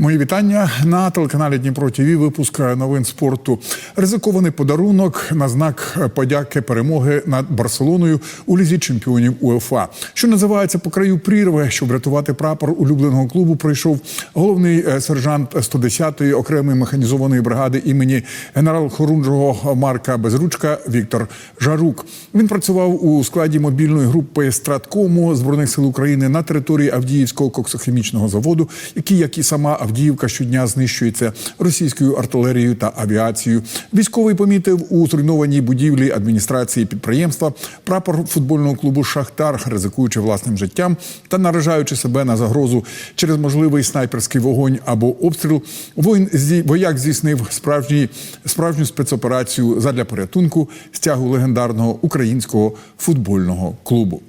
Мої вітання на телеканалі Дніпро ТВ. Випуск новин спорту. Ризикований подарунок на знак подяки перемоги над Барселоною у лізі чемпіонів УЕФА. Що називається по краю прірви, щоб врятувати прапор улюбленого клубу, пройшов головний е, сержант 110-ї окремої механізованої бригади імені генерал-хорунжого Марка Безручка Віктор Жарук. Він працював у складі мобільної групи Страткому збройних сил України на території Авдіївського коксохімічного заводу, який, як і сама Авдіївка, щодня знищується російською артилерією та авіацією. Військовий помітив у зруйнованій будівлі адміністрації підприємства прапор футбольного клубу Шахтар, ризикуючи власним життям та наражаючи себе на загрозу через можливий снайперський вогонь або обстріл. Воїн зі вояк здійснив справжній справжню спецоперацію задля порятунку стягу легендарного українського футбольного клубу.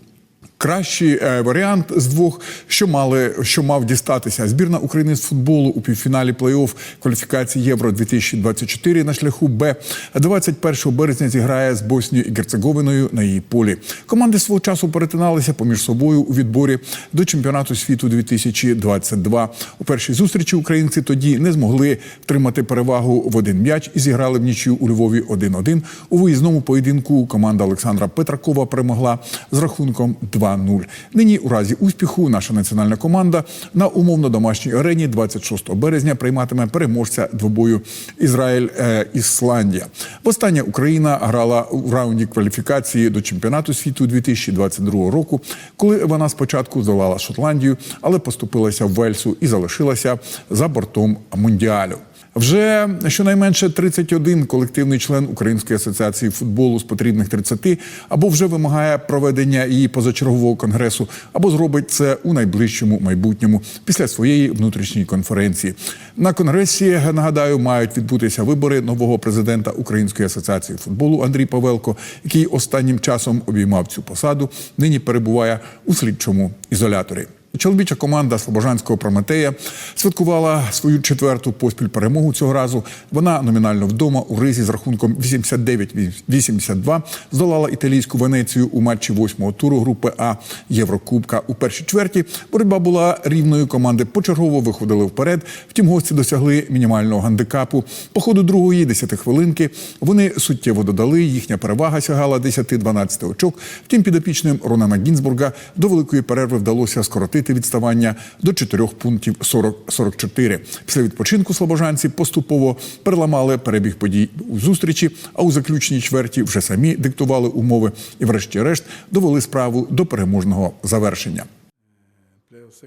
Кращий е, варіант з двох, що мали, що мав дістатися збірна України з футболу у півфіналі плей-офф кваліфікації Євро 2024 на шляху Б 21 березня зіграє з Боснією і Герцеговиною на її полі. Команди свого часу перетиналися поміж собою у відборі до чемпіонату світу 2022. У першій зустрічі українці тоді не змогли втримати перевагу в один м'яч і зіграли в нічю у Львові 1-1. У виїзному поєдинку команда Олександра Петракова перемогла з рахунком 2 2-0. Нині у разі успіху наша національна команда на умовно домашній арені 26 березня прийматиме переможця двобою Ізраїль е, Ісландія. Востаннє Україна грала у раунді кваліфікації до чемпіонату світу 2022 року, коли вона спочатку здолала Шотландію, але поступилася в Вельсу і залишилася за бортом мундіалю. Вже щонайменше 31 колективний член Української асоціації футболу з потрібних 30 або вже вимагає проведення її позачергового конгресу, або зробить це у найближчому майбутньому після своєї внутрішньої конференції. На конгресі нагадаю мають відбутися вибори нового президента Української асоціації футболу Андрій Павелко, який останнім часом обіймав цю посаду. Нині перебуває у слідчому ізоляторі. Чоловіча команда Слобожанського Прометея святкувала свою четверту поспіль перемогу цього разу. Вона номінально вдома у ризі з рахунком 89-82 здолала італійську Венецію у матчі восьмого туру групи А Єврокубка. У першій чверті боротьба була рівною. Команди почергово виходили вперед. Втім, гості досягли мінімального гандикапу. По ходу другої 10 хвилинки вони суттєво додали. Їхня перевага сягала 10-12 очок. Втім, підопічним Ронана Гінзбурга до великої перерви вдалося скоротити скоротити відставання до 4 пунктів 40-44. Після відпочинку слобожанці поступово переламали перебіг подій у зустрічі, а у заключній чверті вже самі диктували умови і, врешті-решт, довели справу до переможного завершення.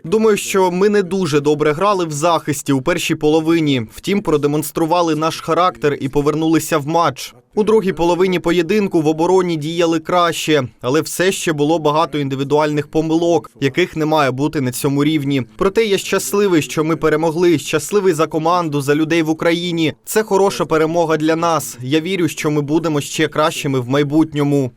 Думаю, що ми не дуже добре грали в захисті у першій половині. Втім, продемонстрували наш характер і повернулися в матч. У другій половині поєдинку в обороні діяли краще, але все ще було багато індивідуальних помилок, яких не має бути на цьому рівні. Проте я щасливий, що ми перемогли. Щасливий за команду, за людей в Україні. Це хороша перемога для нас. Я вірю, що ми будемо ще кращими в майбутньому.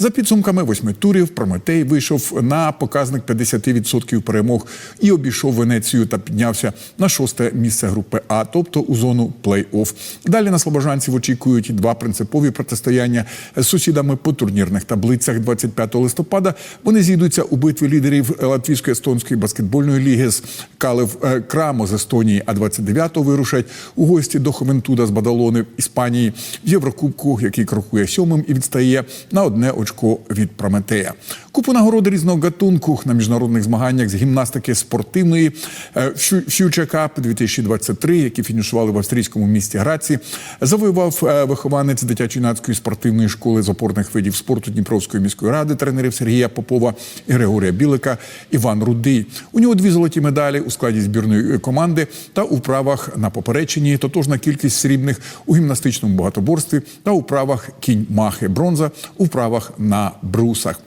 За підсумками восьми турів Прометей вийшов на показник 50% перемог і обійшов Венецію та піднявся на шосте місце групи А, тобто у зону плей-офф. Далі на слобожанців очікують два принципові протистояння з сусідами по турнірних таблицях. 25 листопада вони зійдуться у битві лідерів Латвійської естонської баскетбольної ліги з Калев е, Крамо з Естонії. А 29-го вирушать у гості до Ховентуда з Бадалони Іспанії в Єврокубку, який крокує сьомим і відстає на одне очко від Прометея. Купу нагороди різного гатунку на міжнародних змаганнях з гімнастики спортивної е, Future Cup 2023, які фінішували в австрійському місті Граці, завоював е, вихованець дитячо-юнацької спортивної школи з опорних видів спорту Дніпровської міської ради тренерів Сергія Попова і Григорія Білика Іван Рудий. У нього дві золоті медалі у складі збірної команди та у правах на попереченні. Тотожна кількість срібних у гімнастичному багатоборстві та у правах кінь махи бронза у правах на брусах.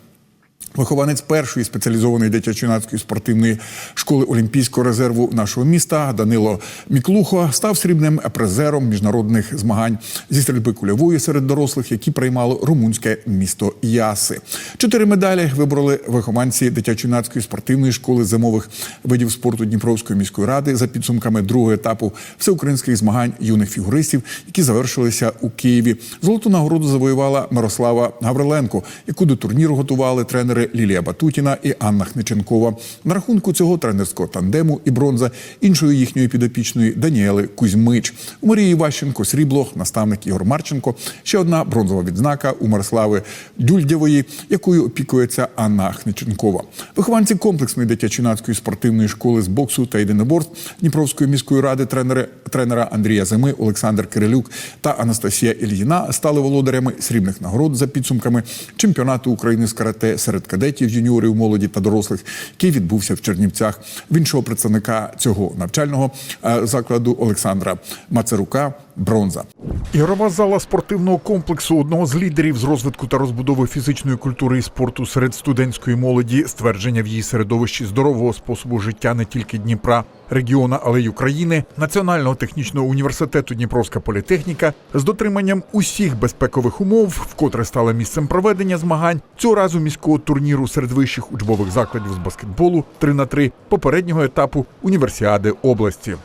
Вихованець першої спеціалізованої дитячо-юнацької спортивної школи Олімпійського резерву нашого міста Данило Міклухо став срібним призером міжнародних змагань зі стрільби кульової серед дорослих, які приймало румунське місто Яси. Чотири медалі вибрали вихованці дитячо-юнацької спортивної школи зимових видів спорту Дніпровської міської ради за підсумками другого етапу всеукраїнських змагань юних фігуристів, які завершилися у Києві. Золоту нагороду завоювала Мирослава Гавриленко, яку до турніру готували тренери тренери Лілія Батутіна і Анна Хниченкова. На рахунку цього тренерського тандему і бронза іншої їхньої підопічної Даніели Кузьмич. У Марії Ващенко срібло, наставник Ігор Марченко. Ще одна бронзова відзнака у Мирослави Дюльдєвої, якою опікується Анна Хниченкова. Вихованці комплексної дитячо-юнацької спортивної школи з боксу та єдиноборств Дніпровської міської ради тренери, тренера Андрія Зими, Олександр Кирилюк та Анастасія Ільїна стали володарями срібних нагород за підсумками чемпіонату України з карате серед кадетів, юніорів, молоді та дорослих, який відбувся в Чернівцях. В іншого представника цього навчального е, закладу Олександра Мацарука бронза. Ігрова зала спортивного комплексу одного з лідерів з розвитку та розбудови фізичної культури і спорту серед студентської молоді, ствердження в її середовищі здорового способу життя не тільки Дніпра, регіона, але й України, Національного технічного університету Дніпровська політехніка з дотриманням усіх безпекових умов, вкотре стала місцем проведення змагань цього разу міського турніру серед вищих учбових закладів з баскетболу 3 на 3 попереднього етапу універсіади області.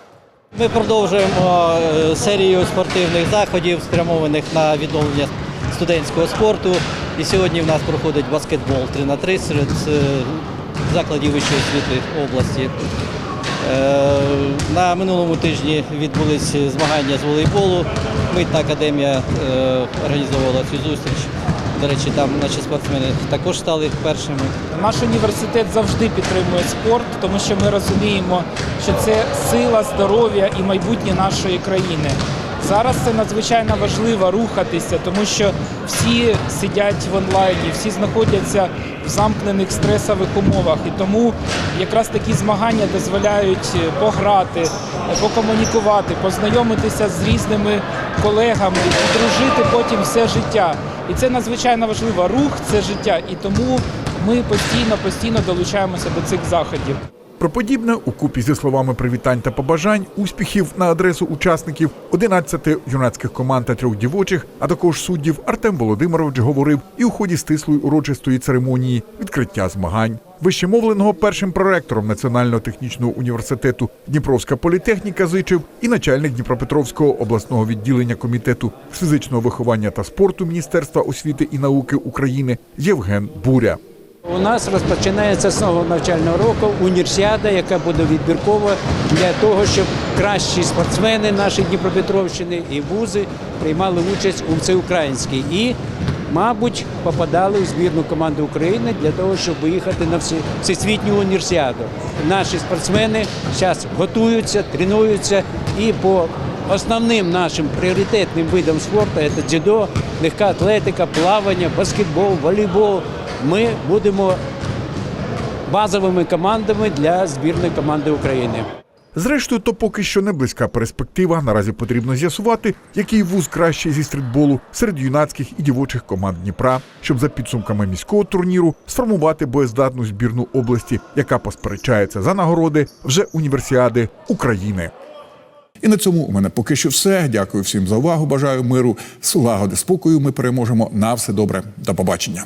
Ми продовжуємо е, серію спортивних заходів, спрямованих на відновлення студентського спорту. І сьогодні в нас проходить баскетбол 3 на 3 серед е, закладів вищої освіти області. Е, На минулому тижні відбулись змагання з волейболу. Митна академія організовувала цю зустріч. До речі, там наші спортсмени також стали першими. Наш університет завжди підтримує спорт, тому що ми розуміємо, що це сила, здоров'я і майбутнє нашої країни. Зараз це надзвичайно важливо рухатися, тому що всі сидять в онлайні, всі знаходяться в замкнених стресових умовах. І тому якраз такі змагання дозволяють пограти, покомунікувати, познайомитися з різними колегами і дружити потім все життя. І це надзвичайно важливо. Рух це життя, і тому ми постійно постійно долучаємося до цих заходів. Про подібне у купі зі словами привітань та побажань, успіхів на адресу учасників 11 юнацьких команд та трьох дівочих, а також суддів Артем Володимирович говорив і у ході стислої урочистої церемонії відкриття змагань. Вищемовленого першим проректором Національного технічного університету. Дніпровська політехніка зичив і начальник Дніпропетровського обласного відділення комітету. З фізичного виховання та спорту Міністерства освіти і науки України Євген Буря. У нас розпочинається з нового навчального року універсіада, яка буде відбіркова для того, щоб кращі спортсмени нашої Дніпропетровщини і вузи приймали участь у всеукраїнській. І, мабуть, попадали у збірну команду України для того, щоб виїхати на всесвітню універсіаду. Наші спортсмени зараз готуються, тренуються і по Основним нашим пріоритетним видом спорту це дзюдо, легка атлетика, плавання, баскетбол, волейбол. Ми будемо базовими командами для збірної команди України. Зрештою, то поки що не близька перспектива. Наразі потрібно з'ясувати, який вуз кращий зі стрітболу серед юнацьких і дівочих команд Дніпра, щоб за підсумками міського турніру сформувати боєздатну збірну області, яка посперечається за нагороди вже універсіади України. І на цьому у мене поки що все. Дякую всім за увагу. Бажаю миру, слагоди, спокою. Ми переможемо. На все добре. До побачення.